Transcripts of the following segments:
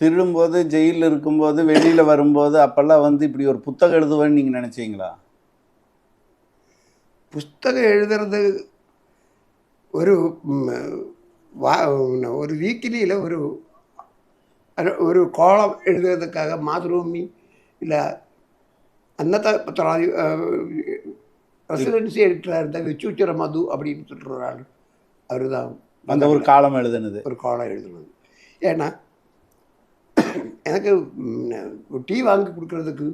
திருடும்போது ஜெயிலில் இருக்கும்போது வெளியில் வரும்போது அப்போல்லாம் வந்து இப்படி ஒரு புத்தகம் எழுதுவேன்னு நீங்கள் நினச்சிங்களா? புஸ்தகம் எழுதுறது ஒரு வா- ஒரு வீக்கிலியில் ஒரு கோலம் எழுதுறதுக்காக மாதృభూమి இல்லை அன்னத பத்திராதி ரெசிடென்சி எடிட்டராக இருந்த வெச்சூச்சிர மது அப்படின்னு சொல்கிற ஒரு ஆள் அவர் தான். அந்த ஒரு காலம் எழுதுனது. ஒரு கோலம் எழுதுனது. ஏன்னா எனக்கு டீ வாங்கி கொடுக்கறதுக்கு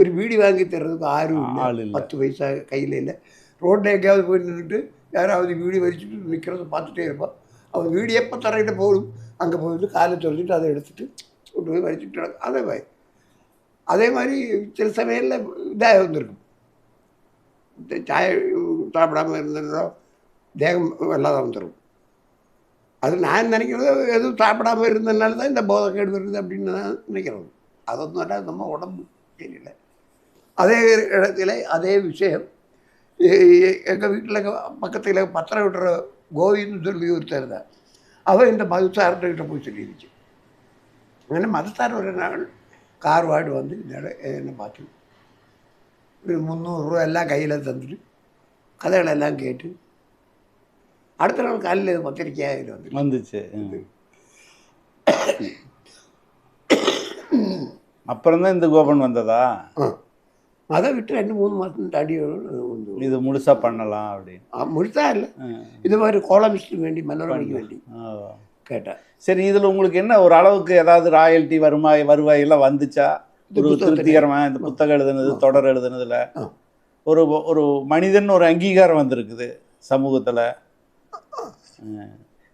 ஒரு வீடு வாங்கி தர்றதுக்கு ஆரும் இல்லை. பத்து பைசா கையில் இல்லை. ரோட்டில் எங்கேயாவது போய் நின்றுட்டு யாராவது வீடு வச்சுட்டு நிற்கிறத பார்த்துட்டே இருப்பான் அவன் வீடு எப்போ தரையிட்ட போடும் அங்கே போயிட்டு காலை சொல்லிட்டு அதை எடுத்துட்டு கொண்டு போய் நடக்கும். அதே மாதிரி அதே மாதிரி சில சமையலில் இதாக வந்திருக்கும் இந்த சாய சாப்பிடாம இருந்ததோ தேகம் இல்லாத வந்துடும் அது நான் நினைக்கிறது எதுவும் சாப்பிடாமல் இருந்ததுனால தான் இந்த போதைக்கேடு வருது அப்படின்னு நான் நினைக்கிறது அதொന്നും அல்லாது நம்ம உடம்பு சரியில்லை அதே இடத்துல அதே விஷயம் எங்கள் வீட்டில் பக்கத்தில் பத்திரம் விட்டுற கோவின்னு சொல்லி ஒருத்தர் தான் அவன் இந்த மதத்தார்கிட்ட போய் சொல்லிடுச்சு അങ്ങനെ മതസ്ഥാൻ ഒരു നാൾ കാറുമായിട്ട് വന്ന് എന്നെ മാറ്റി ഒരു മുന്നൂറ് രൂപ എല്ലാം കയ്യിൽ തന്നിട്ട് കഥകളെല്ലാം കേട്ട് அடுத்த நாள் காலையில் இது பத்திரிக்கையாக இது வந்து வந்துச்சு ம். அப்புறம் தான் இந்த கோபன் வந்ததா அதை விட்டு ரெண்டு மூணு மாதம் தாண்டி இது முழுசா பண்ணலாம் அப்படின்னு முழுத்தா இல்லை. இது மாதிரி கோலமிஸ்ட் வேண்டி மனோரமைக்கு வேண்டி. கேட்டேன் சரி இதில் உங்களுக்கு என்ன ஒரு அளவுக்கு ஏதாவது ராயல்ட்டி வருமாய் வருவாய் எல்லாம் வந்துச்சா ஒரு புத்தகத்துல. திருப்திகரமா இந்த புத்தகம் எழுதுனது தொடர் எழுதுனதுல. ஒரு ஒரு மனிதன் ஒரு அங்கீகாரம் வந்திருக்குது சமூகத்துல.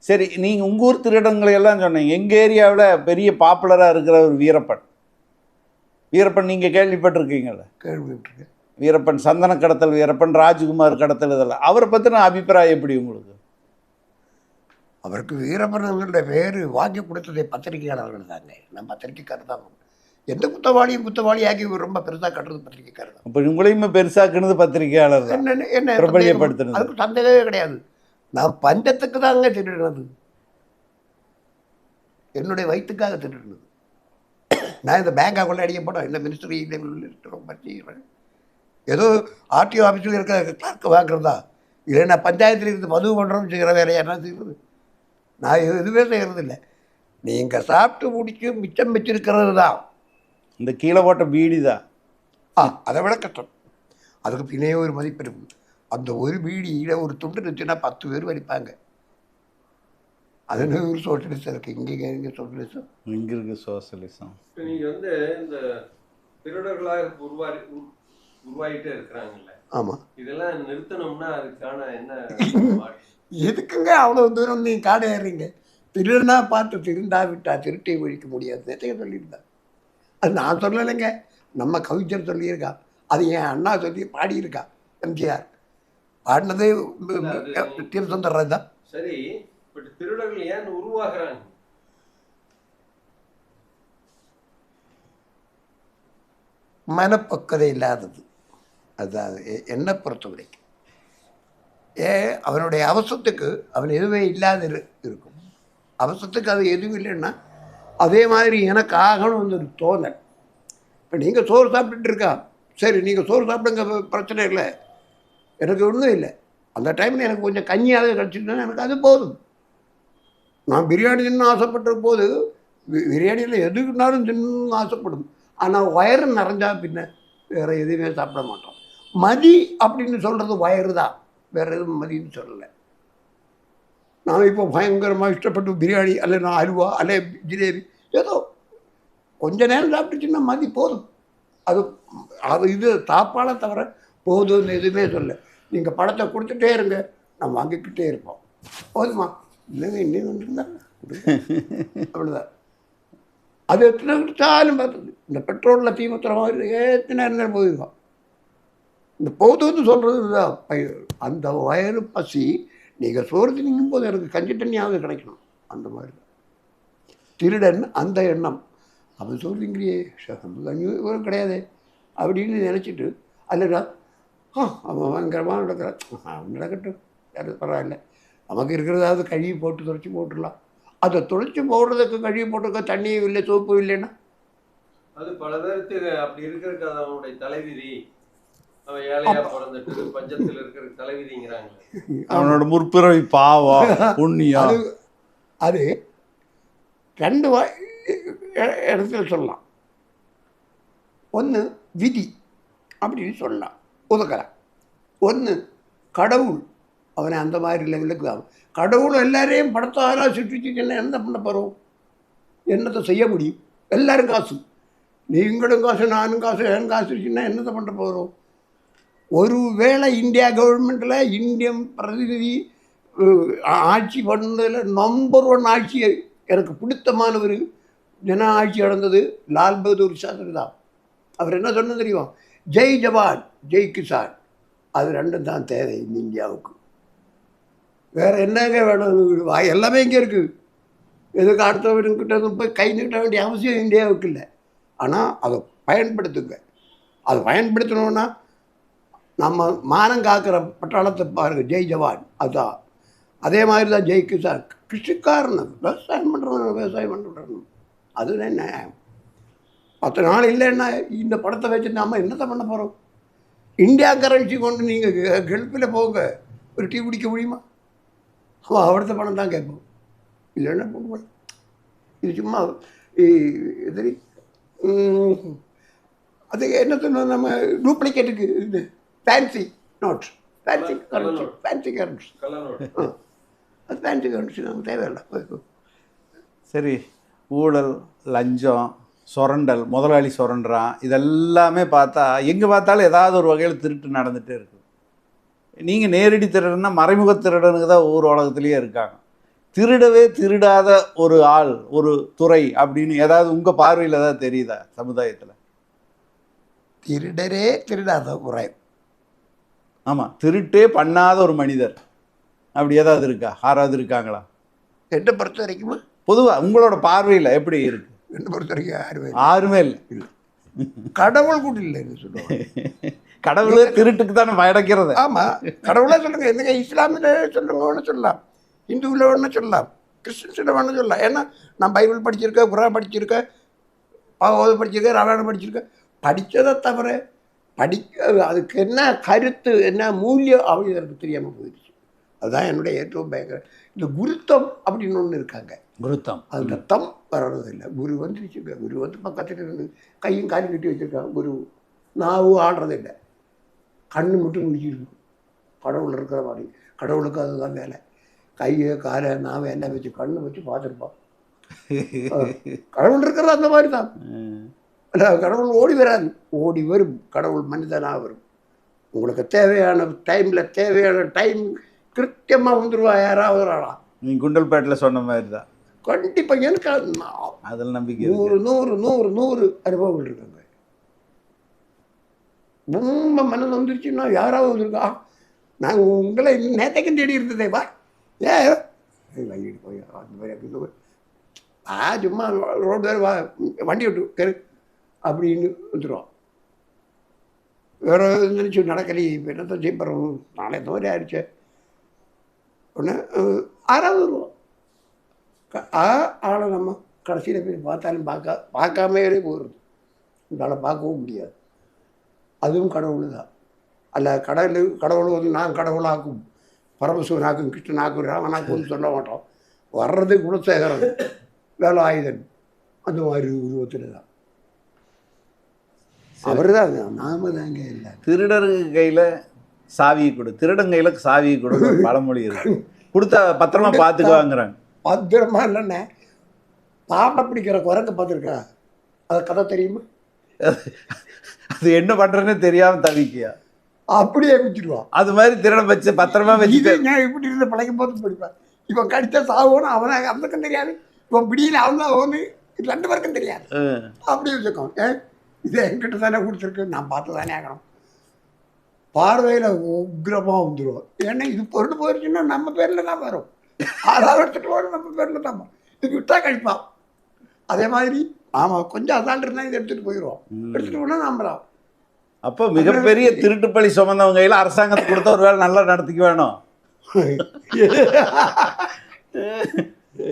சரி நீங்க உங்க ஊர் திருடங்களை எல்லாம் சொன்னீங்க. எங்க ஏரியாவில் பெரிய பாப்புலரா இருக்கிற ஒரு வீரப்பன். வீரப்பன் நீங்க கேள்விப்பட்டிருக்கீங்கல்ல? கேள்விப்பட்டிருக்கேன். வீரப்பன் சந்தன கடத்தல் வீரப்பன் ராஜ்குமார் கடத்தல் இதெல்லாம். அவரை பத்தின அபிப்பிராயம் எப்படி உங்களுக்கு? அவருக்கு வீரப்பனங்களுடைய பேர் வாங்கி கொடுத்ததே பத்திரிகையாளர்கள் தாங்க. நான் பத்திரிக்கைக்காரர் தான். எந்த குத்தவாளியும் குத்தவாளியாகி ரொம்ப பெருசாக கட்டுறது பத்திரிக்கைக்காரர் தான். அப்போ உங்களையுமே பெருசாக்குனது பத்திரிகையாளர் தான். என்ன என்ன? அதுக்கு சந்தேகமே கிடையாது. நான் பஞ்சத்துக்கு தாங்க திருடினது என்னுடைய வயிற்றுக்காக திருடினது நான் இந்த பேங்க் அக்கௌண்ட் அடிக்க போட்டோம் இந்த மினிஸ்ட்ரி பற்றி ஏதோ ஆர்டிஓ ஆஃபீஸில் இருக்கிற கிளார்க் வாங்குறதா? இல்லை நான் பஞ்சாயத்தில் இருந்து பதிவு பண்ணுறோம்னு செய்கிற வேலையை என்ன செய்கிறது நான் எதுவுமே செய்கிறது இல்லை நீங்கள் சாப்பிட்டு முடிச்சு மிச்சம் வச்சிருக்கிறது தான். இந்த கீழே போட்ட பீடி தான். ஆ அதை விட கஷ்டம். அதுக்கு பின்னே ஒரு மதிப்பு அந்த ஒரு பீடியில் ஒரு துண்டு இருந்துச்சுன்னா பத்து பேர் வலிப்பாங்க அதுன்னு ஒரு சோஷலிஸ்ட் இருக்கு? இங்கே இங்கே சோஷலிஸ்டம் இங்க இருக்கு சோசியலிசம் இப்ப நீங்க வந்து இந்த திருடர்களாக உருவாரி உரு- உருவாயிட்டே இருக்கிறாங்கல்ல. ஆமாம் இதெல்லாம் நிறுத்தணும்னா அதுக்கான என்ன எதுக்குங்க அவ்வளோ தூரம் நீ காடு ஏறுறீங்க? திருடனா பார்த்து திருந்தா விட்டா திருட்டை ஒழிக்க முடியாது. நேற்றைய சொல்லியிருந்தேன் அது நான் சொல்லலைங்க. நம்ம கவிஞர் சொல்லியிருக்கா. அது என் அண்ணா சொல்லி பாடியிருக்கா. எம்ஜிஆர். பாடினதே டிஎம் சுந்தரராஜ் தான். சரி பட் திருடர்கள் ஏன் உருவாகுறாங்க? மனப்பக்குவதை இல்லாதது. அதுதான் என்னை பொறுத்தவரைக்கும். ஏ அவனுடைய அவசரத்துக்கு அவன் எதுவுமே இல்லாத இரு- இருக்கும். அவசரத்துக்கு அது எதுவும் இல்லைன்னா அதே மாதிரி எனக்கு ஆகணும்னு ஒரு தோணல். இப்போ நீங்கள் சோறு சாப்பிட்டுட்டு இருக்கா? சரி நீங்கள் சோறு சாப்பிடுங்க பிரச்சனை இல்லை. எனக்கு ஒன்றும் இல்லை. அந்த டைமில் எனக்கு கொஞ்சம் கஞ்சியாவது கிடச்சிட்டுனா எனக்கு அது போதும். நான் பிரியாணி தின்னு ஆசைப்பட்ட போது பிரியாணியில் எதுக்குனாலும் தின்னு ஆசைப்படும். ஆனால் வயறு நிறைஞ்சா பின்ன வேறு எதுவுமே சாப்பிட மாட்டோம். மதி அப்படின்னு சொல்கிறது வயறு தான். வேறு எதுவும் மதின்னு சொல்லலை. நான் இப்போ பயங்கரமாக இஷ்டப்பட்டு பிரியாணி அல்ல நான் அல்வா அல்ல ஜிலேபி ஏதோ கொஞ்ச நேரம் சாப்பிட்டுச்சுன்னா மதி போதும். அது அது இது சாப்பாடை தவிர போதும்னு எதுவுமே சொல்ல நீங்கள் படத்தை கொடுத்துட்டே இருங்க. நான் வாங்கிக்கிட்டே இருப்போம். போதுமா? இல்லைங்க இன்னும் இருந்தா அவ்வளோதான் அது எத்தனை கொடுத்தாலும் பார்த்தது இந்த பெட்ரோலில் தீ மாதிரி எத்தனை நேரம் போயிருக்கோம் இந்த போதும்னு சொல்கிறது தான் அந்த வயலு பசி நீங்கள் சோறு தின்னும் போது எனக்கு கஞ்சி தண்ணியாவது கிடைக்கணும். அந்த மாதிரி. தான். திருடன் அந்த எண்ணம். அவன் சோறு திங்கிறியே கிடையாது. அப்படின்னு நினச்சிட்டு அல்லடா ஆ அவன் பயங்கரமாக நடக்கிறான் அவன் நடக்கட்டும். யாரும் பரவாயில்ல. நமக்கு இருக்கிறதாவது கழுவி போட்டு துடைச்சி போட்டுடலாம். அதை தொலைச்சி போடுறதுக்கு கழுவி போட்டிருக்க தண்ணியும் இல்லை சோப்பும் இல்லைன்னா? அது பல பேருக்கு அப்படி இருக்கிறதுக்கு அது அவனுடைய தலைவிதி. அவன் ஏழையா பிறந்துட்டு பஞ்சத்துல இருக்கிற தலைவிதிங்கிறாங்க அவனோட முற்பிறவி பாவம் புண்ணியம் அது அது ரெண்டு இடத்துல சொல்லலாம். ஒன்று விதி அப்படின்னு சொல்லலாம். ஒதுக்கலாம் ஒன்று கடவுள் அவனை அந்த மாதிரி லெவலுக்கு அவன் கடவுள் எல்லாரையும் படத்தாராக சுற்றிச்சுன்னா என்ன பண்ண போகிறோம் என்னத்தை செய்ய முடியும் எல்லாரும் காசு நீங்களும் காசு நானும் காசு என் காசு வச்சுன்னா என்னத்தை பண்ண போகிறோம் ஒரு வேளை இந்தியா கவர்மெண்ட்டில் இந்தியன் பிரதிநிதி ஆட்சி பண்ணதில் நம்பர் ஒன் ஆட்சி எனக்கு பிடித்தமான ஒரு ஜன ஆட்சி நடந்தது லால் பகதூர் சாஸ்திரி தான் அவர் என்ன சொன்னது தெரியும் ஜெய் ஜவான் ஜெய் கிசான் அது ரெண்டும் தான் தேவை இந்த இந்தியாவுக்கு. வேற என்னங்க வேணும் எல்லாமே இங்கே இருக்குது எதுக்கு அடுத்தவர்கிட்ட போய் கை நீட்ட வேண்டிய அவசியம் இந்தியாவுக்கு இல்லை. ஆனால் அதை பயன்படுத்துங்க. அதை பயன்படுத்தணும்னா நம்ம மானம் காக்கிற பட்டாளத்தை பாருங்க ஜெய் ஜவான். அதுதான் அதே மாதிரி தான் ஜெய் கிசான் கிருஷிக்காரன் விவசாயம் பண்ணுறவன் விவசாயம் பண்ணுறவன் அதுதான் என்ன? பத்து நாள் இல்லைன்னா இந்த படத்தை வச்சு நாம என்னத்தை பண்ண போகிறோம் இந்தியா கரன்சி கொண்டு நீங்கள் கெல்ப்பில் போங்க. ஒரு டீ குடிக்க முடியுமா? அவன் அவர்த்த பணம் தான் கேட்போம். இல்லைன்னா போக இது சும்மா எதிரி அது என்ன சொன்னோம் நம்ம டூப்ளிகேட்டுக்கு இது fancy notes fancy currency fancy currency அது ஃபேன்சி கரன்சி நமக்கு தேவையில்லை. சரி ஊழல் லஞ்சம் சுரண்டல் முதலாளி சுரண்டுறான் இதெல்லாமே பார்த்தா எங்கே பார்த்தாலும் ஏதாவது ஒரு வகையில் திருட்டு நடந்துகிட்டே இருக்கு. நீங்கள் நேரடி திருடன்னா மறைமுக திருடனுக்கு தான் ஊர் உலகத்திலேயே இருக்காங்க. திருடவே திருடாத ஒரு ஆள் ஒரு துறை அப்படின்னு ஏதாவது உங்கள் பார்வையில் ஏதாவது தெரியுதா சமுதாயத்தில்? திருடரே திருடாத குறை ஆமாம் திருட்டே பண்ணாத ஒரு மனிதர். அப்படி ஏதாவது இருக்கா? யாராவது இருக்காங்களா? என்னை பொறுத்த வரைக்குமா பொதுவாக உங்களோட பார்வையில் எப்படி இருக்கு? என்னை பொறுத்த வரைக்கும் யாருமே யாருமே இல்லை. இல்லை. கடவுள் கூட இல்லைன்னு சொல்லுவாங்க. கடவுளே திருட்டுக்கு தானே பயடைக்கிறது ஆமாம் கடவுளே சொல்லுங்க. எந்தங்க இஸ்லாமில் சொல்லுங்க ஒன்று சொல்லலாம். இந்துவில் ஒன்று சொல்லலாம். கிறிஸ்டின்ஸில் ஒன்று சொல்லலாம். ஏன்னா நான் பைபிள் படிச்சிருக்கேன் குரான் படிச்சிருக்கேன் பாகவதம் படிச்சிருக்கேன் ராமாயணம் படிச்சிருக்கேன். படித்ததை தவிர படிக்க அதுக்கு என்ன கருத்து என்ன மூல்யம் எனக்கு தெரியாமல் போயிடுச்சு. அதுதான் என்னுடைய ஏற்றவும் பயங்கர இந்த குருத்தம் அப்படின்னு ஒன்று இருக்காங்க. குருத்தம் அது ரத்தம் வர்றதில்லை. குரு வந்துருச்சுங்க குரு வந்து பக்கத்தில் இருந்து கையும் காலும் கட்டி வச்சுருக்காங்க. குரு நாவும் ஆடுறதில்லை. கண்ணு மட்டும் முடிச்சிருக்கு கடவுள் இருக்கிற மாதிரி. கடவுளுக்கு அதுதான் வேலை. கையை காலை நாவை எல்லாம் வச்சு கண்ணு வச்சு பார்த்துருப்பான். கடவுள் இருக்கிறது அந்த மாதிரி தான் கடவுள் ஓடி வராது. ஓடி வரும். கடவுள் மனிதனாக வரும். உங்களுக்கு தேவையான டைமில் தேவையான டைம் கிருத்தியமாக வந்துடுவா யாராவது ஒரு ஆளா. நீ குண்டல்பேட்டில் சொன்ன மாதிரி தான் கண்டிப்பாக எனக்கு அதில் நம்பிக்கை நூறு நூறு நூறு நூறு அனுபவங்கள் இருக்காங்க. ரொம்ப மனது வந்துருச்சுன்னா யாராவது வந்திருக்கா? நான் உங்களை நேத்தைக்கும் தேடி இருந்ததே வா. ஏ வாங்கிட்டு போய் அந்த மாதிரி. ஆ சும்மா ரோடு வா வண்டி விட்டு கரு அப்படின்னு வந்துடுவோம் வேற நினச்சி நடக்கலையே இப்போ என்னத்தை செய்ய போகிறோம் நாளை மாதிரி ஆயிடுச்சு. ஒன்று ஆறாவது வருவோம் ஆ ஆளை நம்ம கடைசியில் போய் பார்த்தாலும் பார்க்க பார்க்காமே போகிறது இந்த ஆளை பார்க்கவும் முடியாது. அதுவும் கடவுள் தான் அல்ல கடவுள் கடவுள் வந்து நான் கடவுளாக்கும் பரமசிவனாக்கும் கிருஷ்ணனாக்கும் ராமனாக்கும் சொல்ல மாட்டோம். வர்றது குணசேகரன் வேலாயுதன் அந்த மாதிரி உருவத்தில் தான் அவர் தான் நாம தாங்க இல்லை. திருடருக்கு கையில் சாவியை கொடு. திருடன் கையில் சாவியை கொடு பழமொழி இருக்கு. கொடுத்தா பத்திரமா பார்த்துக்குவாங்கிறாங்க. பத்திரமா இல்லைண்ணே. பாம்பை பிடிக்கிற குரங்கு பார்த்துருக்கா? அது கதை தெரியுமா? அது என்ன பண்ணுறதுன்னு தெரியாமல் தவிக்கியா? அப்படியே பிடிச்சிடுவான் அது மாதிரி திருடன் வச்சு பத்திரமா நான் இப்படி இருந்து பழகும் போது படிப்பேன் இவன் கடித்த சாவோன்னு அவனுக்கு அவனுக்கும் தெரியாது. இவன் பிடியில அவன் தான் அவனு. ரெண்டு பேருக்கும் தெரியாது. அப்படி வச்சுக்கோம் ஏ இது என்கிட்ட தானே கொடுத்துருக்கு. நான் பார்த்து தானே ஆகணும். பார்வையில் உக்கிரமாக வந்துடுவோம் ஏன்னா இது பொருள் போயிடுச்சுன்னா நம்ம பேரில் தான் வரும். வரும் நம்ம பேரில் தான் வரும் இது விட்டா கழிப்பான் அதே மாதிரி ஆமாம் கொஞ்சம் அதாண்டு இருந்தால் இதை எடுத்துகிட்டு போயிடுவோம். எடுத்துகிட்டு போனால் நம்பலாம் அப்போ மிகப்பெரிய திருட்டு பழி சுமந்தவங்க கையில் அரசாங்கத்துக்கு கொடுத்த ஒரு வேலை நல்லா நடத்திக்க வேணும்.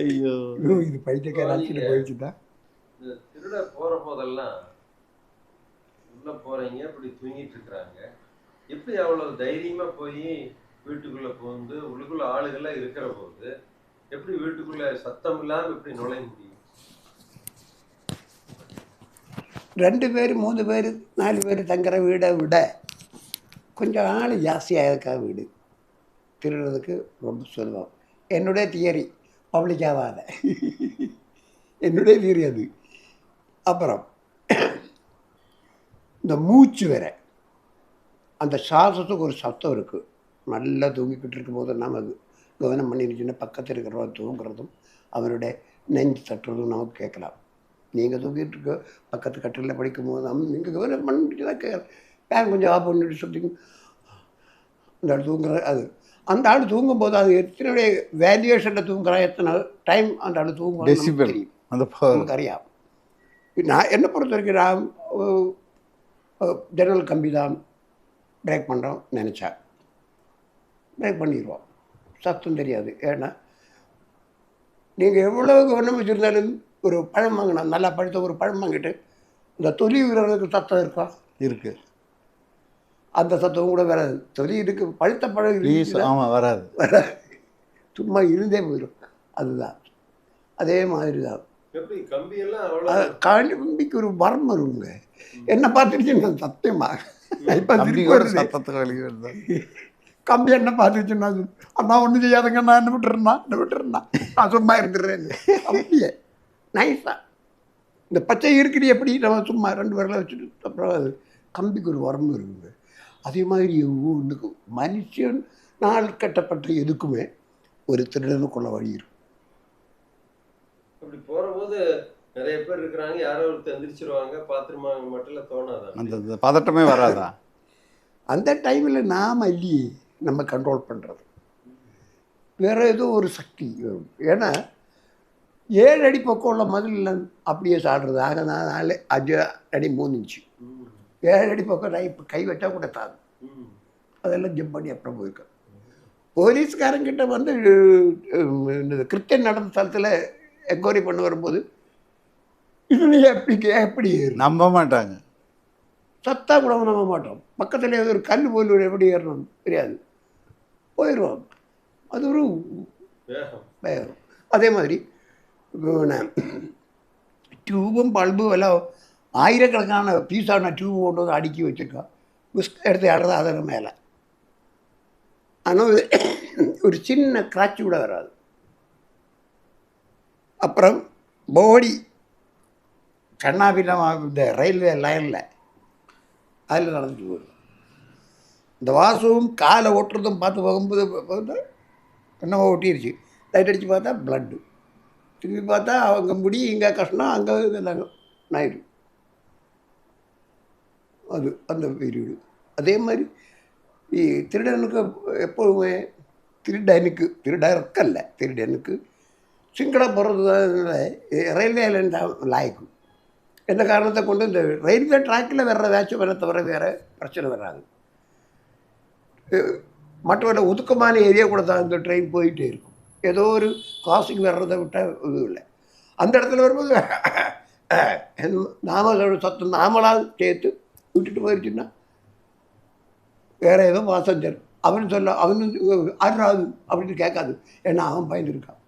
ஐயோ. இது பைத்தியக்காராட்சியில் போயிடுச்சுதான் இந்த திருட போற போதெல்லாம் உள்ள போறீங்க இப்படி தூங்கிட்டு இருக்கிறாங்க. எப்படி அவ்வளவு தைரியமா போய் வீட்டுக்குள்ள புகுந்து உள்ளுக்குள்ள ஆளுகள்லாம் இருக்கிற போது எப்படி வீட்டுக்குள்ள சத்தம் இல்லாம எப்படி நுழைய முடியும்? ரெண்டு பேர் மூணு பேர் நாலு பேர் தங்குற வீடை விட கொஞ்சம் ஆள் ஜாஸ்தியாக இருக்கா வீடு? திருடுறதுக்கு ரொம்ப சுலபம். என்னுடைய தியரி பப்ளிக் ஆகாத என்னுடைய தியரி அது. அப்புறம் இந்த மூச்சு வேற. அந்த சுவாசத்துக்கு ஒரு சத்தம் இருக்குது நல்லா தூங்கிக்கிட்டு இருக்கும்போது நம்ம கவனம் பண்ணிருச்சுன்னா பக்கத்தில் இருக்கிறவங்க தூங்குறதும் அவருடைய நெஞ்சு தட்டுறதும் நமக்கு கேட்கலாம். நீங்கள் தூங்கிட்டு இருக்க பக்கத்து கட்டிலில் படிக்கும்போது நம்ம நீங்கள் கவனம் பண்ணிட்டு தான் யார் கொஞ்சம் ஆஃப் பண்ணிட்டு சொல்லிங்க அந்த ஆள் தூங்குற அது அந்த ஆள் தூங்கும்போது அது எத்தனை வேல்யூவேஷனில் தூங்குறா எத்தனை டைம் அந்த ஆள் தூங்குறா Decibel. தெரியும். அந்த ப- நமக்கு அறியாம். நான் என்னை பொறுத்த வரைக்கும் நான் ஜன்னல் கம்பி தான் பிரேக் பண்ணுறோம் நினச்சா பிரேக் பண்ணிடுவோம். சத்தம் தெரியாது. ஏன்னா நீங்கள் எவ்வளோ கவனம் வச்சுருந்தாலும் ஒரு பழம் வாங்கினா நல்லா பழுத்த ஒரு பழம் வாங்கிட்டு இந்த தொலி விடுறதுக்கு சத்தம் இருக்கா? இருக்கு. அந்த சத்தம் கூட வராது. தொலி இருக்கு பழுத்த பழம் வராது. வராது. சும்மா இருந்தே போயிடும். அதுதான். அதே மாதிரி தான். கம்பிக்கு ஒரு வரம் வருங்க. என்ன பார்த்துருச்சு நான் சத்தியமா இப்போ சத்தத்துக்கு வெளியே வருது கம்பி என்ன பார்த்துச்சுன்னா அண்ணா ஒன்றும் செய்யாதுங்க நான் என்ன விட்டுறேன்னா? என்ன விட்டுறேன்னா? நான் சும்மா இருந்துடுறேன். அப்படியே. நைஸா இந்த பச்சை இருக்குது எப்படி? நம்ம சும்மா ரெண்டு பேரில் வச்சுட்டு அப்புறம் அது கம்பிக்கு ஒரு வரம்பு இருக்குங்க அதே மாதிரி ஒன்றுக்கு மனுஷன் நாள் கட்டப்பட்ட எதுக்குமே ஒரு திருடனுக்குள்ள வழி இருக்கும். அப்படி போற போது நிறைய பேர் இருக்கிறாங்க. யாரோ ஒருத்தர் எந்திரிச்சிருவாங்க. பாத்துருமாங்க மட்டும் தோணாதான் அந்த அந்த பதட்டமே வராதா? அந்த டைமில் நாம் இல்லையே. நம்ம கண்ட்ரோல் பண்ணுறது வேற ஏதோ ஒரு சக்தி ஏன்னா ஏழு அடி பக்கம் உள்ள மதில் அப்படியே சாடுறது. ஆக நான் நாலு அஞ்சு அடி மூணு இன்ச்சு. ஏழு அடி பக்கம் நான் இப்போ கை வச்சா கூட தாது. அதெல்லாம் ஜம்ப் பண்ணி அப்புறம் போயிருக்கேன். போலீஸ்காரங்கிட்ட வந்து கிறிஸ்டியன் நடந்த ஸ்தலத்தில் என்கொயரி பண்ண வரும்போது இது நீ எப்படி எப்படி நம்ப மாட்டாங்க. சத்தா கூட நம்ப மாட்டோம். பக்கத்தில் ஒரு கல் போல் எப்படி ஏறணும் தெரியாது. போயிடுவோம் அது ஒரு வேகம். அதே மாதிரி டியூபும் பல்பும் எல்லாம் ஆயிரக்கணக்கான பீஸான டியூப் கொண்டு வந்து அடுக்கி வச்சுருக்கோம் பிஸ்கட் எடுத்து ஆடுறது அதில் மேலே. ஆனால் ஒரு சின்ன கிராட்ச் கூட வராது. அப்புறம் போடி கண்ணாபின்னா இந்த ரயில்வே லைனில் அதில் நடந்துட்டு போகுது இந்த வாசுவும் காலை ஓட்டுறதும் பார்த்து போகும்போது பார்த்தா என்னவோ ஒட்டிருச்சு. லைட் அடித்து பார்த்தா பிளட்டு திரும்பி பார்த்தா அவங்க முடி இங்கே கஷ்டம் அங்கே இருந்தாங்க நாயுடு அது அந்த பீரியடு அதே மாதிரி திருடனுக்கு எப்போவுமே திருடனுக்கு திருடற்கல்ல திருடனுக்கு சிங்கடப்படுறது ரயில்வேல லாய்க்கும் எந்த காரணத்தை கொண்டு இந்த ரயில்வே ட்ராக்கில் வர்ற வேச்சு வர தவிர வேறு பிரச்சனை வராது. மற்றவரை ஒதுக்கமான ஏரியா கூட தான் இந்த ட்ரெயின் போயிட்டே இருக்கும். ஏதோ ஒரு கிராசிங் வர்றதை விட்டால் இது இல்லை. அந்த இடத்துல வரும்போது நாம சத்தம் நாமளால் சேர்த்து விட்டுட்டு போயிடுச்சுன்னா வேற ஏதோ பாசஞ்சர் அவன் சொல்ல அவனும் ஆடுறாது அப்படின்னு கேட்காது. ஏன்னா அவன் பயந்துருக்கான்.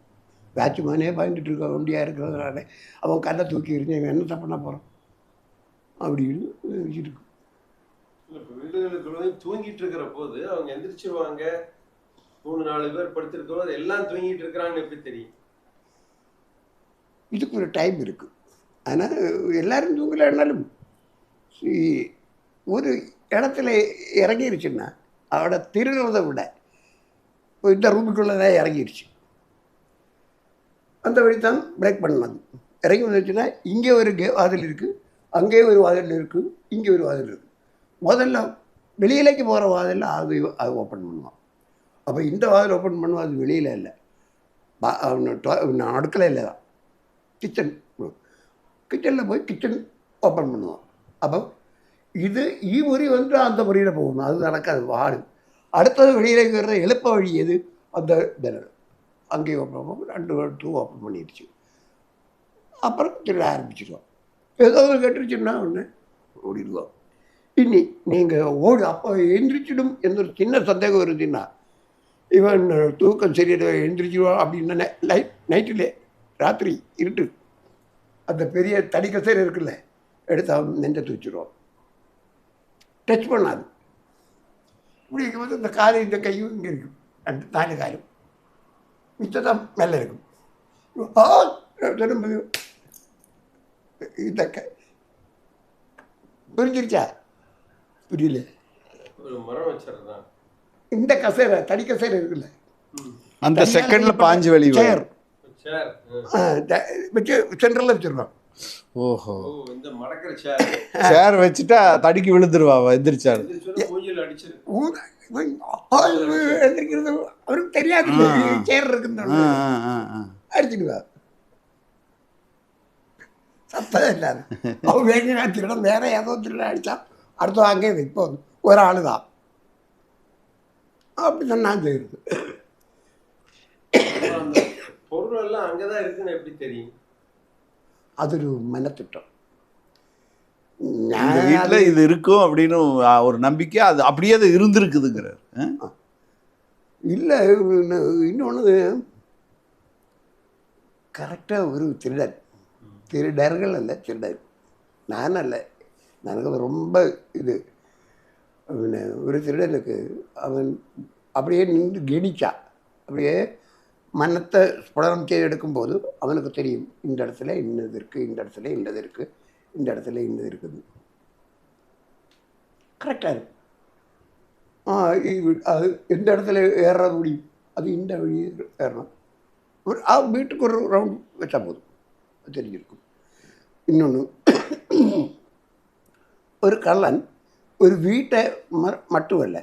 பேட்ச்மேனே பயந்துட்டு இருக்கான் ஒண்டியாக இருக்கிறதுனால அவன் கல்லை தூக்கி இருந்தேன் இவன் என்ன பண்ண போகிறான் அப்படின்னு இருக்கும் வீடுகளுக்குள்ள தூங்கிட்டு இருக்கிற போது அவங்க எந்திரிச்சிருவாங்க. மூணு நாலு பேர் படுத்திருக்கோம் அது எல்லாம் தூங்கிட்டு இருக்கிறாங்கன்னு எப்படி தெரியும்? இதுக்கு ஒரு டைம் இருக்குது ஆனால் எல்லாரும் தூங்கலைன்னாலும் ஒரு இடத்துல இறங்கிருச்சுன்னா அவட திருடுறதை விட இந்த ரூமுக்குள்ளே தான் இறங்கிருச்சு. அந்த வழி தான் பிரேக் பண்ணலாம். இறங்கி வந்துச்சுன்னா இங்கே ஒரு கே இருக்குது அங்கே ஒரு வாதல் இருக்குது இங்கே ஒரு வாதல் இருக்குது முதல்ல வெளியிலேக்கு போகிற வாதில் அது அது ஓப்பன் பண்ணுவான். அப்போ இந்த வாதில் ஓப்பன் பண்ணுவோம் அது வெளியில் இல்லை. பா- அவனு டொ- அடுக்கலையில் தான் கிச்சன். கிச்சனில் போய் கிச்சன் ஓப்பன் பண்ணுவோம் அப்போ இது ஈ முறி வந்து அந்த முறையில் போகணும். அது நடக்காது வாடு. அடுத்தது வெளியில இருக்கிற எழுப்ப வழி எது? அந்த ஜன்னல். அங்கேயும் ஓப்பன் பண்ணுவோம் ரெண்டு டூ ஓப்பன் பண்ணிடுச்சு. அப்புறம் திருட ஆரம்பிச்சிடுவோம் ஏதோ ஒரு கட்டுருச்சுன்னா ஒன்று ஓடிடுவோம் இனி நீங்கள் ஓடு அப்போ எந்திரிச்சிடும் எந்த ஒரு சின்ன சந்தேகம் வருதுன்னா இவன் தூக்கம் சரியில்லை எந்திரிச்சிடுவான் அப்படின்னே லைட் நைட்டில் ராத்திரி இருட்டு. அந்த பெரிய தடிக்கசர் இருக்குல்ல எடுத்து அவன் நெஞ்சை தூச்சிடுவான். டச் பண்ணாது. இப்படி இருக்கும்போது இந்த காலு இந்த கையும் இங்கே இருக்கும். ரெண்டு நாலு காலும். மிச்சதான் மேலே இருக்கும். இந்த பிரிஞ்சிருச்சா? புரியல. இந்த கசேரை தடி கசேரை இருக்குல்ல. அந்த செகண்ட்ல பாஞ்சு வெளி சேர் சேர் வச்சு சென்டரில் வச்சுருக்கோம் ஓஹோ. ஓ இந்த மடக்கிற சேர் சேர் வச்சுட்டா தடிக்கு விழுந்துருவா எந்திரிச்சாரு எழுந்திருக்கிறது அவருக்கு தெரியாது சேர் இருக்குன்னு. அடிச்சுடுவா சத்தம் இல்லாது அவன் வேணும்னா திருடம் வேற ஏதோ திருடம் அடித்தா அடுத்த அங்கே வைப்போம் ஒரு ஆள் தான். அப்படி தான் நான் செய்கிறது அப்புறம் அந்த பொருள் எல்லாம் அங்கதான் இருக்குன்னு எப்படி தெரியும்? அது ஒரு மனத்திட்டம். வீட்டுல இது இருக்கும் அப்படின்னு ஒரு நம்பிக்கை அது அப்படியே அது இருந்திருக்குதுங்கிறார்? இல்லை இன்னொன்று கரெக்டாக ஒரு திருடன். திருடர்கள் அல்ல திருடன் நான் அல்ல. எனக்கு அது ரொம்ப இது அவனை ஒரு திருடனுக்கு அவன் அப்படியே நின்று கெடிச்சா அப்படியே மனத்தை ஸ்புடனம் செய்து எடுக்கும்போது அவனுக்கு தெரியும் இந்த இடத்துல இன்னது இருக்குது இந்த இடத்துல இன்னது இருக்குது இந்த இடத்துல இன்னது இருக்குது. கரெக்டாக இருக்கு அது எந்த இடத்துல ஏற முடியும் அது இந்த வழி ஏறணும். ஒரு வீட்டுக்கு ஒரு ரவுண்ட் வச்சா போதும். தெரிஞ்சிருக்கும். இன்னொன்று ஒரு கள்ளன் ஒரு வீட்டை ம மட்டுமல்ல.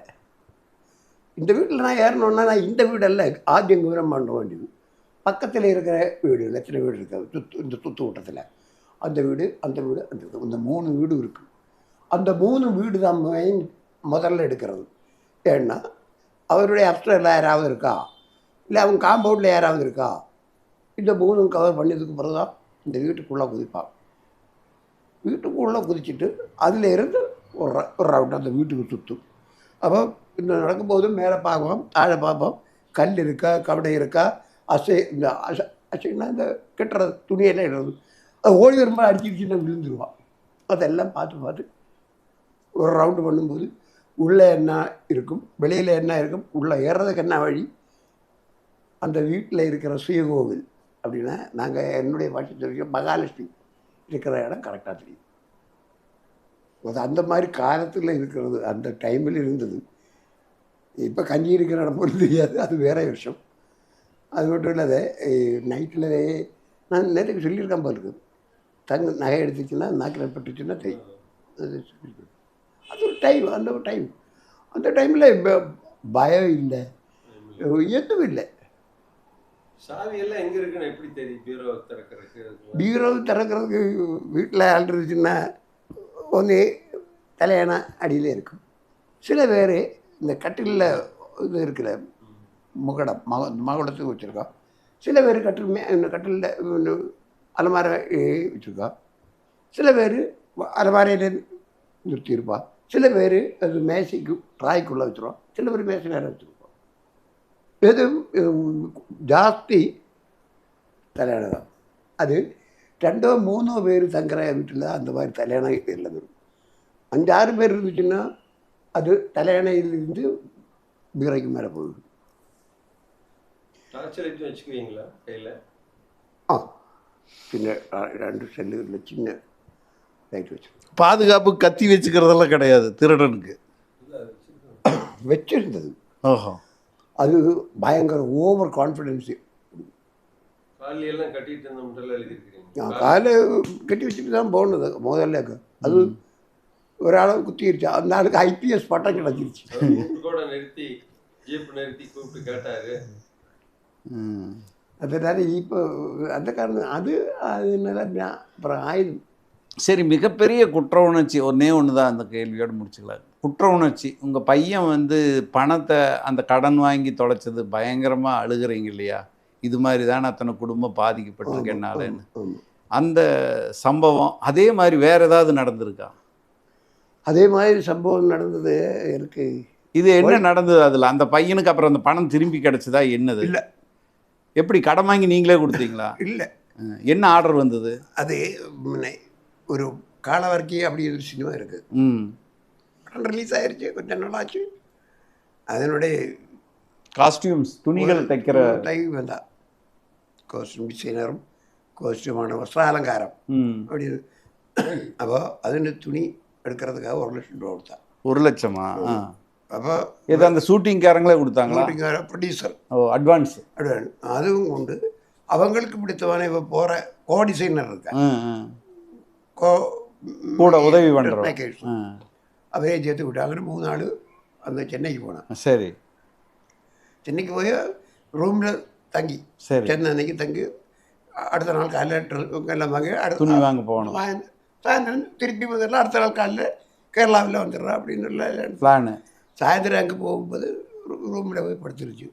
இந்த வீட்டில் நான் ஏறணுன்னா நான் இந்த வீடல்ல ஆதியம் விவரம் பண்ண வேண்டியது. பக்கத்தில் இருக்கிற வீடு எத்தனை வீடு இருக்குது சுத்து இந்த சுத்து வட்டத்தில் அந்த வீடு அந்த வீடு அந்த வீடு இந்த மூணு வீடு இருக்குது அந்த மூணு வீடு தான் மெயின் முதல்ல எடுக்கிறது. ஏன்னா அவருடைய அப்டரில் யாராவது இருக்கா? இல்லை அவங்க காம்பவுண்டில் யாராவது இருக்கா? இந்த மூணும் கவர் பண்ணதுக்கு பிறகு தான் இந்த வீட்டுக்குள்ளே குதிப்பான். வீட்டுக்குள்ளே குதிச்சுட்டு அதில் இருந்து ஒரு ர- ஒரு ரவுண்ட் அந்த வீட்டுக்கு சுற்றும். அப்போ இந்த நடக்கும்போது மேலே பார்ப்போம் ஆழை பார்ப்போம். கல் இருக்கா கவடை இருக்கா அசை இந்த அசை அசைன்னா இந்த கெட்டுற துணியெல்லாம் இடுறது அது ஓடி வரும்போது அடிச்சிருச்சுன்னா விழுந்துருவான். அதெல்லாம் பார்த்து பார்த்து ஒரு ரவுண்டு பண்ணும்போது உள்ளே என்ன இருக்கும் வெளியில் என்ன இருக்கும் உள்ளே ஏறுறதுக்கு என்ன வழி? அந்த வீட்டில் இருக்கிற சுயகோவில் அப்படின்னா நாங்கள் என்னுடைய பாஷை தெரியும் மகாலட்சுமி. இருக்கிற இடம் கரெக்டாக தெரியும். அது அந்த மாதிரி காலத்தில் இருக்கிறது அந்த டைமில் இருந்தது. இப்போ கஞ்சி இருக்கிற இடம் போல தெரியாது அது வேற விஷயம். அது மட்டும் இல்லாத நைட்டில் நான் நேற்றுக்கு சொல்லியிருக்கேன் போல இருக்கு தங்க நகை எடுத்துச்சுன்னா நாக்கில் பட்டுச்சுன்னா தெரியும். அது ஒரு டைம் அந்த ஒரு டைம் அந்த டைமில் பயம் இல்லை. எதுவும் இல்லை. சாவி எல்லாம் எங்கே இருக்குன்னு எப்படி தெரியும்? பீரோ திறக்கிறதுக்கு பீரோ திறக்கிறதுக்கு வீட்டில் ஆள் இருந்துச்சுன்னா ஒன்று தலையான அடியில் இருக்கும். சில பேர் இந்த கட்டிலில் இது இருக்கிற முகடம் மக மகுடத்துக்கு வச்சுருக்கோம். சில பேர் கட்டில் மே இந்த கட்டிலில் அலமாரை வச்சுருக்கோம். சில பேர் அலமாரையில் நிறுத்தியிருப்பா சில பேர் அது மேசைக்கு ட்ராய்க்குள்ளே வச்சுருவோம். சில பேர் மேசை நேரம் வச்சுருவோம். உம், ஜாஸ்தி தலையணை தான் அது ரெண்டோ மூணோ பேர் தங்குற வீட்டில் அந்த மாதிரி தலையணை இல்லை வரும் அஞ்சாறு பேர் இருந்துச்சுன்னா அது தலையணையிலிருந்து பீரைக்கு மேலே போகுது. வச்சுக்குவீங்களா கையில? ஆ சின்ன ரெண்டு செல்லுகளில் சின்ன லைட் வச்சு பாதுகாப்பு கத்தி வச்சுக்கிறதெல்லாம் கிடையாது திருடனுக்கு. இல்ல. வச்சிருந்தது. ஓஹோ. அது பயங்கர ஓவர் கான்ஃபிடென்ஸு காலி எல்லாம் கட்டிட்டு இருந்த முட்டெல்லாம் எழுதிருக்கிறீங்க நான் காலை கட்டி வச்சுட்டு தான் போனது முதல்ல. அது ஒரு அளவு குத்திருச்சு. அந்த ஆளுக்கு ஐபிஎஸ் பட்டம் கிடச்சிருச்சு. கூப்பிட்டு கூட நிறுத்தி ஜீப் நிறுத்தி கூப்பிட்டு கேட்டாரு. அதனால இப்போ அந்த காரணம் அது நான் அப்புறம் ஆயுதம். சரி மிகப்பெரிய குற்ற உணர்ச்சி ஒன்றே ஒன்று தான் அந்த கேள்வியோடு முடிச்சுக்கலாம் குற்ற உணர்ச்சி உங்கள் பையன் வந்து பணத்தை அந்த கடன் வாங்கி தொலைச்சது பயங்கரமாக அழுகுறீங்க இல்லையா? இது மாதிரி தானே அத்தனை குடும்பம் பாதிக்கப்பட்டிருக்கு என்னாலன்னு. அந்த சம்பவம் அதே மாதிரி வேற ஏதாவது நடந்திருக்கா? அதே மாதிரி சம்பவம் நடந்தது எனக்கு இது என்ன நடந்தது அதில்? அந்த பையனுக்கு அப்புறம் அந்த பணம் திரும்பி கிடைச்சதா என்னது? இல்ல. எப்படி கடன் வாங்கி நீங்களே கொடுத்தீங்களா? இல்லை. என்ன ஆர்டர் வந்தது? அது ஒரு காலவர்க்கி அப்படின்னு ஒரு சினிமா இருக்குது படம் ரிலீஸ் ஆயிடுச்சு கொஞ்சம் நாளாச்சு. அதனுடைய காஸ்டியூம்ஸ் துணிகள் தைக்கிற டைம் தான். கோஸ்டியூம் டிசைனரும் கோஸ்டியூமான வஸ்திராலங்காரம் அப்படின்னு அப்போ அதுன்னு துணி எடுக்கிறதுக்காக ஒரு லட்சம் ரூபா கொடுத்தான் ஒரு லட்சமா? அப்போ இது அந்த ஷூட்டிங் காரங்களே கொடுத்தாங்க ஷூட்டிங்கார ப்ரொடியூசர் ஓ அட்வான்ஸ் அட்வான்ஸ் அதுவும் உண்டு. அவங்களுக்கு பிடித்தவான இப்போ போகிற கோ டிசைனர் இருக்கேன் கூட உதவி பண்ணுறோம் அவரே சேர்த்து விட்டாங்கன்னு மூணு நாள் அந்த சென்னைக்கு போனேன் சரி சென்னைக்கு போய் ரூமில் தங்கி சரி சென்னை அன்னைக்கு தங்கி அடுத்த நாள் காலையில் எல்லாம் வாங்கி அடுத்த துணி வாங்க போகணும் சாயந்தரம் திருப்பி வந்துடலாம் அடுத்த நாள் காலையில் கேரளாவில் வந்துடுறோம் அப்படின்னு பிளானு சாயந்தரம் அங்கே போகும்போது ரூமில் போய் படுத்துருச்சு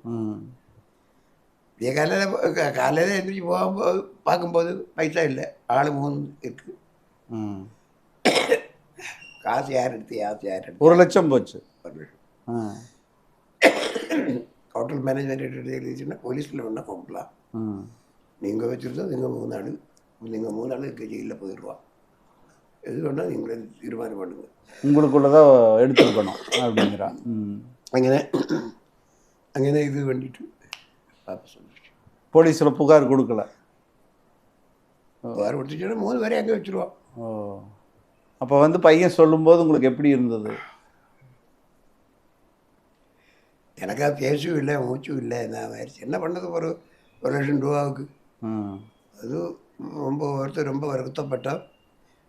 விடிய காலையில் காலையில் எழுந்திரிச்சு போகும்போது பார்க்கும்போது பைசா இல்லை ஆள் மூணு இருக்குது காசு யார் எடுத்து யாசு யார் எடுத்து? ஒரு லட்சம் போச்சு. ஒரு லட்சம். ஹோட்டல் மேனேஜ்மெண்ட் எழுதிச்சுன்னா போலீஸில் வேணால் கூப்பிடலாம் நீங்கள் வச்சுருந்தா நீங்கள் மூணு நாள் நீங்கள் மூணு நாள் ஜெயிலில் போயிடுவான். எது வேணால் நீங்களே தீர்மானம் பண்ணுங்க. உங்களுக்குள்ளதான் எடுத்துருக்கணும் அப்படிங்கிறான் அங்கே அங்கே இது பண்ணிட்டு போலீஸில் புகார் கொடுக்கல. புகார் கொடுத்துச்சுன்னா மூணு பேரையும் அங்கே வச்சுருவான் ஓ. அப்போ வந்து பையன் சொல்லும்போது உங்களுக்கு எப்படி இருந்தது? எனக்கு அது பேசவும் இல்லை மூச்சும் இல்லை. நான் ஆயிடுச்சு என்ன பண்ணது? ஒரு ஒரு லட்சம் ரூபாவுக்கு. ம். அது ரொம்ப ஒருத்தர் ரொம்ப வருத்தப்பட்டோம்.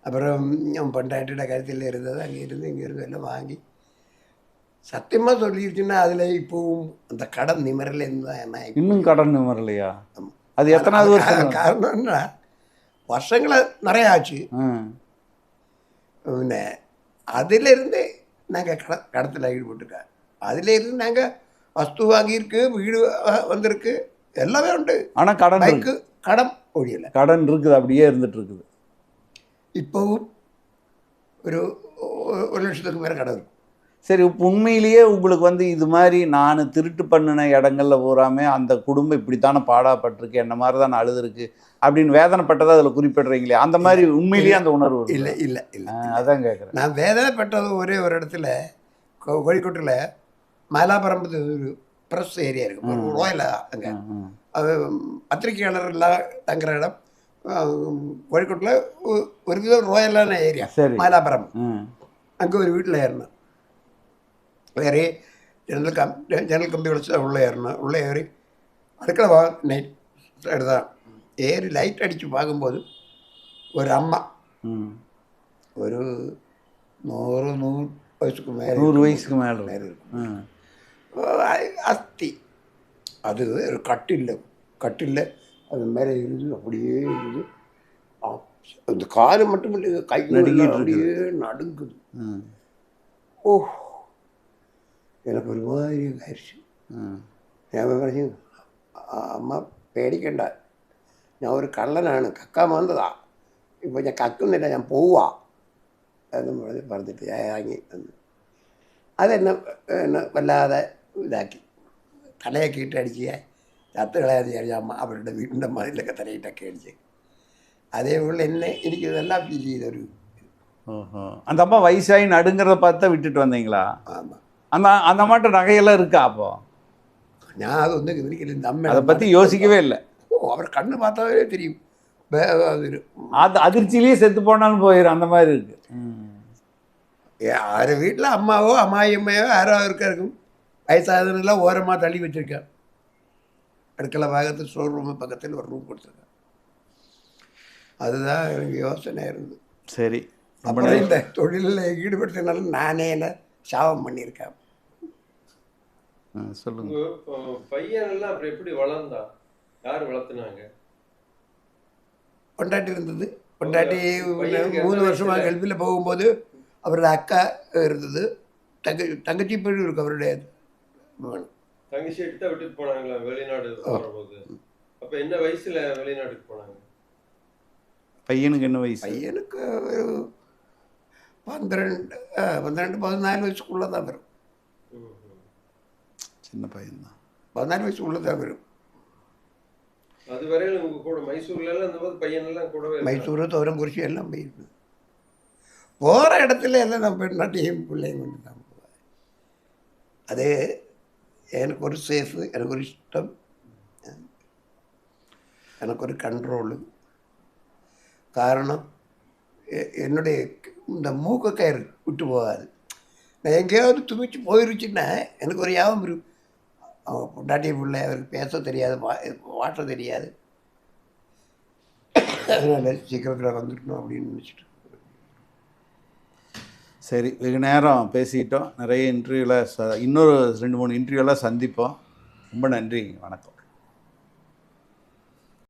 அப்புறம் என் பொண்டாட்டியோட கருத்தில் இருந்தது அங்கே இருந்து இங்கே இருந்து எல்லாம் வாங்கி. சத்தியமாக சொல்லிருச்சுன்னா அதில் இப்போவும் அந்த கடன் நிமரில் இருந்து தான் என்ன இன்னும் கடன் ஆமா. அது எத்தனாவது காரணம்னா வருஷங்களை நிறைய ஆச்சு ம் പിന്നെ அதிலிருந்து நாங்கள் கட கடத்தில் ஈடுபட்டுருக்கோம் அதிலிருந்து நாங்கள் வஸ்து வாங்கியிருக்கு வீடு வ- வந்திருக்கு எல்லாமே உண்டு ஆனால் கடன் இருக்கு. பைக்கு கடன் ஒழியலை கடன் இருக்குது அப்படியே இருந்துட்டு இருக்குது இப்போவும் ஒரு ஒ- ஒரு லட்சத்துக்கு மேலே கடன் இருக்கும் சரி உண்மையிலேயே உங்களுக்கு வந்து இது மாதிரி நான் திருட்டு பண்ணின இடங்களில் பூராமே அந்த குடும்பம் இப்படித்தானே பாடாப்பட்டிருக்கு என்ன மாதிரி தான் அழுதுருக்கு அப்படின்னு வேதனைப்பட்டதை அதில் குறிப்பிடுறீங்களே அந்த மாதிரி உண்மையிலேயே அந்த உணர்வு இல்லை இல்லை இல்லை. அதான் கேட்குறேன் நான் வேதனைப்பட்டது ஒரே ஒரு இடத்துல கோழிக்கோட்டில் மயிலாபரம்பு ஒரு ப்ரெஸ் ஏரியா இருக்கு. ஒரு ரோயில் அங்கே. அது பத்திரிகையாளர்லாம் தங்குற இடம். கோழிக்கோட்டில் ஒரு விதம் ரோயலான ஏரியா. மயிலாபுரம் அங்கே ஒரு வீட்டில் ஏறினேன் കയറി ജനൽ കം ജനൽ കമ്പി വിളിച്ച് ഉള്ള ഏറണം ഉള്ള കയറി അടുക്കള ഭാഗം നൈറ്റ് എടുത്താണ് ഏറി ലൈറ്റ് അടിച്ച് പാകുമ്പോൾ ഒരമ്മ ம் ഒരു നൂറ് നൂറ് വയസ്സുക്ക് മേലെ நூறு வயசுக்கு மேலே മേലെ இருக்கும். ம் அ- அஸ்தி அது ஒரு கட்டில்ல கட்டில்ல அது மேலே இருந்து அப்படியே இருந்து அப்~ அந்த காலு மட்டும் இல்லை கை நடுங்கிட்டு அப்படியே நடுங்குது ம் ഓ എനിക്ക് ഒരുമാതിരി ആയിരിച്ചു ம் ഞാൻ പറഞ്ഞു "ആ, അമ്മ പേടിക്കണ്ട ഞാൻ ഒരു കള്ളനാണ് കക്കാൻ വന്നതാ ഇപ്പോൾ ഞാൻ കക്കുന്നില്ല ഞാൻ പോവാ എന്ന് പറഞ്ഞ് പറഞ്ഞിട്ട് ഞാൻ ഇറങ്ങി വന്നു അതെന്നെ എന്നെ വല്ലാതെ ഇതാക്കി തലയൊക്കെ ഇട്ട് അടിച്ച് ചത്ത് കളയാതെ വിചാരിച്ച അമ്മ അവരുടെ വീടിൻ്റെ മതിലൊക്കെ തലയിട്ടൊക്കെ അടിച്ച് അതേപോലെ എന്നെ എനിക്ക് ഇതെല്ലാം ഫീൽ ചെയ്തൊരു ஓஹோ அந்த அம்மா வயசாகி நடுங்கிறத பார்த்து தான் விட்டுட்டு வந்தீங்களா ஆமாம் அந்த அந்த மாட்ட நகையெல்லாம் இருக்கா அப்போ? நான் அது வந்து வரைக்கும் இந்த அம்மை அதை பற்றி யோசிக்கவே இல்லை. ஓ அவர் கண்ணு பார்த்தாவே தெரியும். அது அதிர்ச்சியிலேயே செத்து போனாலும் போயிடும் அந்த மாதிரி இருக்கு. யார் வீட்டில் அம்மாவோ அம்மாயம்மையோ யாரோ இருக்கா இருக்கும் வயசாதனெல்லாம் ஓரமாக தள்ளி வச்சுருக்கேன் அடுக்கலை பாகத்தில் ஸ்டோர் ரூம் பக்கத்தில் ஒரு ரூம் கொடுத்துருக்கேன் அதுதான் எனக்கு யோசனை இருந்தது. சரி அப்புறம் இந்த தொழிலில் ஈடுபடுத்தினாலும் நானே என்ன சாபம் பண்ணியிருக்கேன். சொல்லுங்க. பையன் எல்லாம் அப்புறம் எப்படி வளர்ந்தா? யார் வளர்த்துனாங்க? பொண்டாட்டி இருந்தது. பொண்டாட்டி மூணு வருஷமாக? கல்வியில் போகும்போது அவரோட அக்கா இருந்தது. தங்க தங்கச்சி பெண் இருக்கு அவருடைய மகன். தங்கச்சி எடுத்தா விட்டுட்டு போனாங்களா? வெளிநாடு போறபோது அப்ப என்ன வயசுல வெளிநாட்டுக்கு போனாங்க? பையனுக்கு என்ன வயசு? பையனுக்கு ஒரு பன்னிரெண்டு பன்னிரெண்டு பதினாலு வயசுக்குள்ளே தான் வரும். சின்ன பையன்தான். பதினாலு வயசுக்குள்ளே தான் வரும் அது வரையில உங்க கூட மைசூர்ல எல்லாம் இந்த மாதிரி பையன் எல்லாம் கூடவே. மைசூர் துவரங்குறிச்சி எல்லாம் போயிருக்கு போகிற இடத்துல எல்லாம் நம்ம பெண்ணாட்டியும் பிள்ளையும் கொண்டு தான் போவேன். அது எனக்கு ஒரு சேஃபு எனக்கு ஒரு இஷ்டம். எனக்கு ஒரு கண்ட்ரோலு காரணம் என்னுடைய இந்த மூக்க கயிறு விட்டு போகாது. நான் எங்கேயாவது துமிச்சு போயிருச்சுன்னா எனக்கு ஒரு யாபம் இருக்கும். அவங்க பொண்டாட்டி பிள்ளை அவருக்கு பேச தெரியாது வாட்ட தெரியாது. அதனால் சீக்கிரத்தில் வந்துடணும் அப்படின்னு நினச்சிட்டு. சரி வெகு நேரம் பேசிக்கிட்டோம் நிறைய இன்டர்வியூவில் ச இன்னொரு ரெண்டு மூணு இன்டர்வியூலாம் சந்திப்போம். ரொம்ப நன்றி வணக்கம்.